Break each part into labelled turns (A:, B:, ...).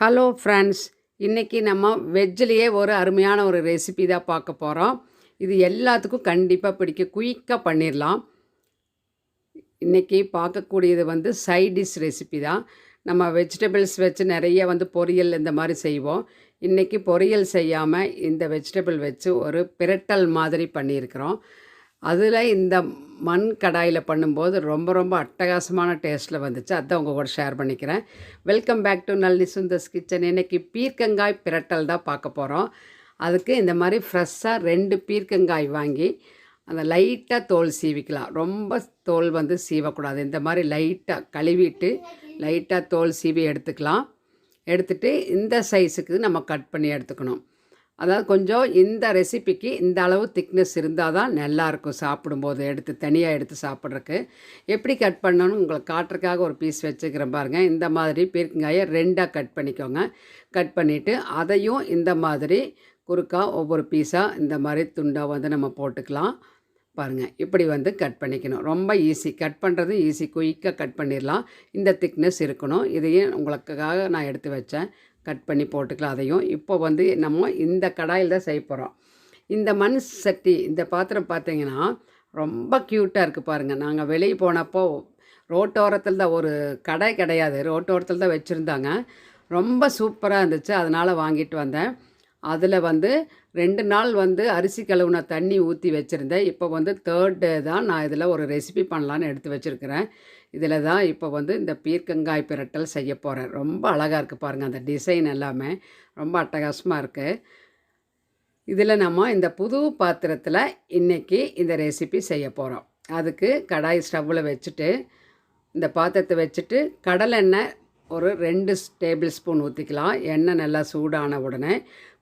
A: Hello friends இன்றைக்கி நம்ம வெஜ்ஜிலேயே ஒரு அருமையான ஒரு ரெசிபி தான் பார்க்க போகிறோம் இது எல்லாத்துக்கும் கண்டிப்பாக பிடிக்கும் குயிக்காக பண்ணிடலாம் இன்றைக்கி பார்க்கக்கூடியது வந்து சைட் டிஷ் ரெசிபி தான். நம்ம வெஜிடபிள்ஸ் வச்சு நிறைய வந்து பொரியல் இந்த மாதிரி செய்வோம். இன்றைக்கி பொரியல் செய்யாமல் இந்த வெஜிடபிள் வச்சு ஒரு பிரட்டல் மாதிரி பண்ணியிருக்கிறோம். அதில் இந்த மண் கடாயில் பண்ணும்போது ரொம்ப ரொம்ப அட்டகாசமான டேஸ்ட்டில் வந்துச்சு. அதை உங்கள் கூட ஷேர் பண்ணிக்கிறேன். Welcome back to Nalli Sundar's kitchen இன்றைக்கி பீர்க்கங்காய் பிரட்டல் தான் பார்க்க போகிறோம் அதுக்கு இந்த மாதிரி ஃப்ரெஷ்ஷாக ரெண்டு பீர்க்கங்காய் வாங்கி அந்த லைட்டாக தோல் சீவிக்கலாம். ரொம்ப தோல் வந்து சீவக்கூடாது. இந்த மாதிரி லைட்டாக கழுவிட்டு லைட்டாக தோல் சீவி எடுத்துக்கலாம். எடுத்துட்டு இந்த சைஸுக்கு நம்ம கட் பண்ணி எடுத்துக்கணும். அதாவது கொஞ்சம் இந்த ரெசிபிக்கு இந்த அளவு திக்னஸ் இருந்தால் தான் நல்லாயிருக்கும் சாப்பிடும்போது. எடுத்து தனியாக எடுத்து சாப்பிட்றதுக்கு. எப்படி கட் பண்ணணும்னு உங்களுக்கு காட்டுறதுக்காக ஒரு பீஸ் வச்சுக்கிறேன் பாருங்கள் இந்த மாதிரி பீர்க்கங்காயை ரெண்டாக கட் பண்ணிக்கோங்க. கட் பண்ணிவிட்டு அதையும் இந்த மாதிரி குறுக்கா ஒவ்வொரு பீஸாக இந்த மாதிரி துண்டாக வந்து நம்ம போட்டுக்கலாம். பாருங்கள் இப்படி வந்து கட் பண்ணிக்கணும். ரொம்ப ஈஸி கட் பண்ணுறது ஈஸி குயிக்காக கட் பண்ணிடலாம். இந்த திக்னஸ் இருக்கணும். இதையும் உங்களுக்காக நான் எடுத்து வச்சேன். கட் பண்ணி போட்டுக்கலாம் அதையும். இப்போ வந்து நம்ம இந்த கடாயில் தான் செய்ய போகிறோம் இந்த மண் சட்டி இந்த பாத்திரம் பார்த்தீங்கன்னா ரொம்ப க்யூட்டாக இருக்குது பாருங்கள் நாங்கள் வெளியே போனப்போ ரோட்டோரத்தில் தான் ஒரு கடை கிடையாது. ரோட்டோரத்தில் தான் வச்சுருந்தாங்க. ரொம்ப சூப்பராக இருந்துச்சு. அதனால் வாங்கிட்டு வந்தேன். அதில் வந்து ரெண்டு நாள் வந்து அரிசி கழுவுன தண்ணி ஊற்றி வச்சுருந்தேன். இப்போ வந்து தேர்ட் டே தான் நான் இதில் ஒரு ரெசிபி பண்ணலான்னு எடுத்து வச்சுருக்கிறேன். இதில் தான் இப்போ வந்து இந்த பீர்க்கங்காய் பிரட்டல் செய்ய போகிறேன் ரொம்ப அழகாக இருக்குது பாருங்கள் அந்த டிசைன் எல்லாமே. ரொம்ப அட்டகாசமாக இருக்குது இதில் நம்ம இந்த புது பாத்திரத்தில் இன்றைக்கி இந்த ரெசிபி செய்ய போகிறோம் அதுக்கு கடாய் ஸ்டவ்வில் வச்சுட்டு இந்த பாத்திரத்தை வச்சுட்டு கடலெண்ணெய் ஒரு ரெண்டு டேபிள் ஸ்பூன் ஊற்றிக்கலாம் எண்ணெய் நல்லா சூடான உடனே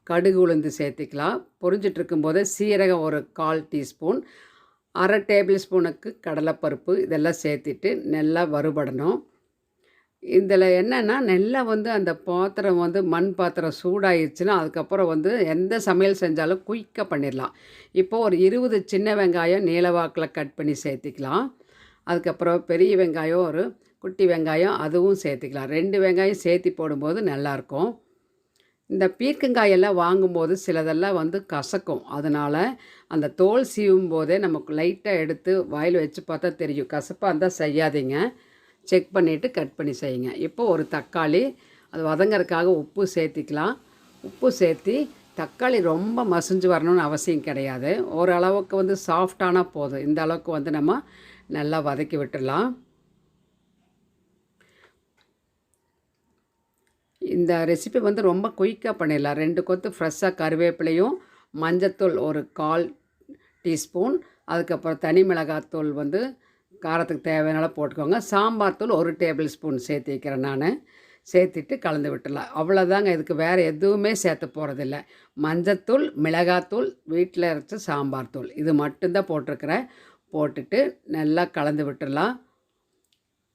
A: கடுகு உளுந்து சேர்த்திக்கலாம். பொரிஞ்சிட்டு இருக்கும்போது சீரகம் ஒரு கால் டீஸ்பூன் அரை டேபிள் ஸ்பூனுக்கு கடலைப்பருப்பு இதெல்லாம் சேர்த்திட்டு நல்லா வறுபடணும். இதில் என்னென்னா நல்லா வந்து அந்த பாத்திரம் வந்து மண் பாத்திரம் சூடாயிடுச்சுன்னா அதுக்கப்புறம் வந்து எந்த சமையல் செஞ்சாலும் குயிக்காக பண்ணிடலாம். இப்போது ஒரு இருபது சின்ன வெங்காயம் நீளவாக்கில் கட் பண்ணி சேர்த்திக்கலாம். அதுக்கப்புறம் பெரிய வெங்காயம் ஒரு குட்டி வெங்காயம் அதுவும் சேர்த்திக்கலாம். ரெண்டு வெங்காயம் சேர்த்து போடும்போது நல்லாயிருக்கும். இந்த பீர்க்கங்காயெல்லாம் வாங்கும்போது சிலதெல்லாம் வந்து கசக்கும். அதனால் அந்த தோல் சீவும் போதே நமக்கு லைட்டாக எடுத்து வாயில் வச்சு பார்த்தா தெரியும். கசப்பாக இருந்தால் செய்யாதீங்க. செக் பண்ணிவிட்டு கட் பண்ணி செய்யுங்க. இப்போ ஒரு தக்காளி அது வதங்கறதுக்காக உப்பு சேர்த்திக்கலாம். உப்பு சேர்த்து தக்காளி ரொம்ப மசிஞ்சு வரணும்னு அவசியம் கிடையாது. ஓரளவுக்கு வந்து சாஃப்டானால் போதும். இந்த அளவுக்கு வந்து நம்ம நல்லா வதக்கி விட்டுடலாம். இந்த ரெசிபி வந்து ரொம்ப குயிக்காக பண்ணிடலாம். ரெண்டு கொத்து ஃப்ரெஷ்ஷாக கருவேப்பிலையும் மஞ்சத்தூள் ஒரு கால் டீஸ்பூன் அதுக்கப்புறம் தனி மிளகாத்தூள் வந்து காரத்துக்கு தேவையான போட்டுக்கோங்க. சாம்பார் தூள் ஒரு டேபிள் ஸ்பூன் சேர்த்து வைக்கிறேன் நான். சேர்த்துட்டு கலந்து விட்டுடலாம். அவ்வளோதாங்க இதுக்கு வேறு எதுவுமே சேர்த்து போகிறதில்ல மஞ்சத்தூள் மிளகாத்தூள் வீட்டில் அரைச்ச சாம்பார் தூள். இது மட்டும்தான் போட்டிருக்கிறேன். போட்டுட்டு நல்லா கலந்து விட்டுடலாம்.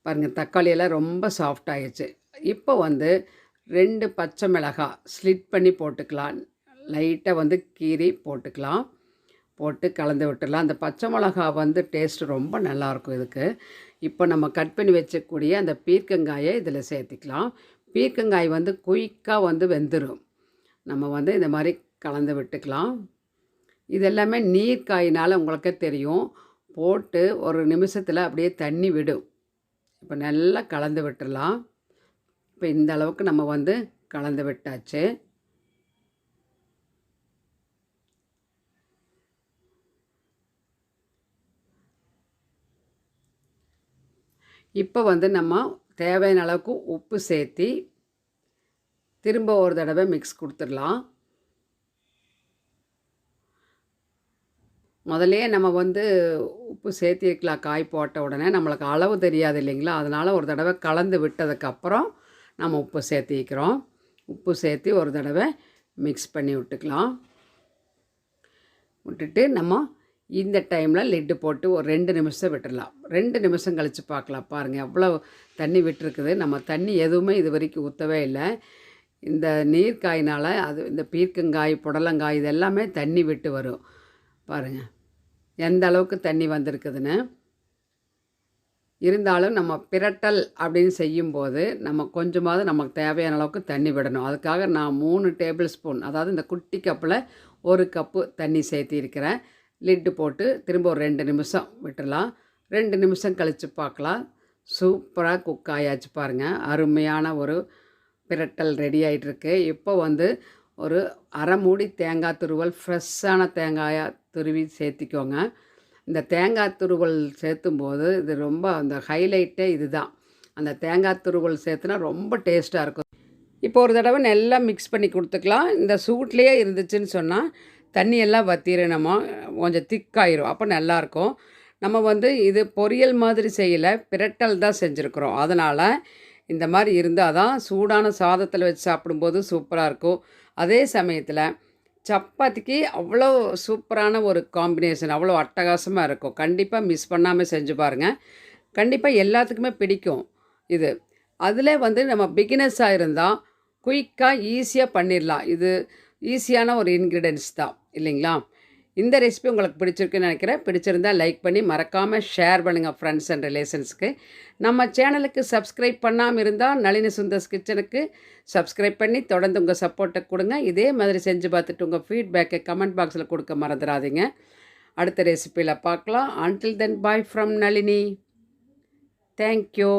A: பாருங்கள் தக்காளியெல்லாம் ரொம்ப சாஃப்ட் ஆயிடுச்சு. இப்போ வந்து ரெண்டு பச்சை மிளகாய் ஸ்லிட் பண்ணி போட்டுக்கலாம். லைட்டாக வந்து கீரி போட்டுக்கலாம். போட்டு கலந்து விட்டுடலாம். அந்த பச்சை மிளகா வந்து டேஸ்ட் ரொம்ப நல்லாயிருக்கும் இதுக்கு. இப்போ நம்ம கட் பண்ணி வச்சக்கூடிய அந்த பீர்க்கங்காயை இதில் சேர்த்திக்கலாம். பீர்க்கங்காய் வந்து குயிக்காக வந்து வெந்துடும் நம்ம வந்து இந்த மாதிரி கலந்து விட்டுக்கலாம். இது எல்லாமே நீர்க்காயினால் உங்களுக்கே தெரியும். போட்டு ஒரு நிமிஷத்தில் அப்படியே தண்ணி விடும். இப்போ நல்லா கலந்து விட்டுடலாம். இப்போ இந்த அளவுக்கு நம்ம வந்து கலந்து விட்டாச்சு. இப்போ வந்து நம்ம தேவையான அளவுக்கு உப்பு சேர்த்தி திரும்ப ஒரு தடவை மிக்ஸ் கொடுத்துடலாம். முதலே நம்ம வந்து உப்பு சேர்த்திருக்கலாம் காய் போட்ட உடனே. நம்மளுக்கு அளவு தெரியாது இல்லைங்களா? அதனால் ஒரு தடவை கலந்து விட்டதுக்கப்புறம் நம்ம உப்பு சேர்த்திக்கிறோம். உப்பு சேர்த்து ஒரு தடவை மிக்ஸ் பண்ணி விட்டுக்கலாம். விட்டுட்டு நம்ம இந்த டைமில் லிட்டு போட்டு ஒரு ரெண்டு நிமிஷம் விட்டுடலாம் ரெண்டு நிமிஷம் கழித்து பார்க்கலாம். பாருங்கள் எவ்வளோ தண்ணி விட்டுருக்குது. நம்ம தண்ணி எதுவுமே இது வரைக்கும் ஊற்றவே இல்லை. இந்த நீர்க்காயினால் அது இந்த பீர்க்கங்காய் புடலங்காய் இது எல்லாமே தண்ணி விட்டு வரும். பாருங்கள் எந்த அளவுக்கு தண்ணி வந்திருக்குதுன்னு. இருந்தாலும் நம்ம பிரட்டல் அப்படின்னு செய்யும்போது நம்ம கொஞ்சமாவது நமக்கு தேவையான அளவுக்கு தண்ணி விடணும். அதுக்காக நான் மூணு டேபிள் ஸ்பூன் அதாவது இந்த குட்டி கப்பில் ஒரு கப்பு தண்ணி சேர்த்திருக்கிறேன். லிட்டு போட்டு திரும்ப ஒரு ரெண்டு நிமிஷம் விட்டுடலாம் ரெண்டு நிமிஷம் கழித்து பார்க்கலாம். சூப்பராக குக் ஆயாச்சு பாருங்கள் அருமையான ஒரு பிரட்டல் ரெடி ஆகிட்டுருக்கு இப்போ வந்து ஒரு அரை மூடி தேங்காய் துருவல் ஃப்ரெஷ்ஷான தேங்காயை துருவி சேர்த்திக்கோங்க. இந்த தேங்காய் துருவல் சேர்த்தும்போது இது ரொம்ப அந்த ஹைலைட்டே இதுதான். அந்த தேங்காய் துருவல் சேர்த்துனா ரொம்ப டேஸ்ட்டாக இருக்கும். இப்போ ஒரு தடவை நல்லா மிக்ஸ் பண்ணி கொடுத்துக்கலாம். இந்த சூட்லேயே இருந்துச்சுன்னு சொன்னால் தண்ணியெல்லாம் வத்திரும் கொஞ்சம் திக்காயிரும். அப்போ நல்லாயிருக்கும். நம்ம வந்து இது பொரியல் மாதிரி செய்யலை. பிரட்டல் தான் செஞ்சுருக்குறோம். அதனால் இந்த மாதிரி இருந்தால் தான் சூடான சாதத்தில் வச்சு சாப்பிடும்போது சூப்பராக இருக்கும். அதே சமயத்தில் சப்பாத்திக்கு அவ்வளோ சூப்பரான ஒரு காம்பினேஷன் அவ்வளோ அட்டகாசமாக இருக்கும். கண்டிப்பாக மிஸ் பண்ணாமல் செஞ்சு பாருங்கள் கண்டிப்பாக எல்லாத்துக்குமே பிடிக்கும் இது. அதில் வந்து நம்ம பிகினர்ஸாக இருந்தால் குயிக்காக ஈஸியாக பண்ணிடலாம் இது ஈஸியான ஒரு இன்க்ரீடியன்ஸ் தான். இல்லைங்களா? இந்த ரெசிபி உங்களுக்கு பிடிச்சிருக்குன்னு நினைக்கிறேன். பிடிச்சிருந்தால் லைக் பண்ணி மறக்காமல் ஷேர் பண்ணுங்கள் ஃப்ரெண்ட்ஸ் அண்ட் ரிலேஷன்ஸ்க்கு நம்ம சேனலுக்கு சப்ஸ்கிரைப் பண்ணாமல் இருந்தால் நளினி சுந்தர்ஸ் கிச்சனுக்கு சப்ஸ்கிரைப் பண்ணி தொடர்ந்து உங்கள் சப்போர்ட்டை கொடுங்க. இதே மாதிரி செஞ்சு பார்த்துட்டு உங்கள் ஃபீட்பேக்கை கமெண்ட் பாக்ஸில் கொடுக்க மறந்துடாதீங்க. அடுத்த ரெசிப்பியில் பார்க்கலாம். Until then bye from Nalini. Thank you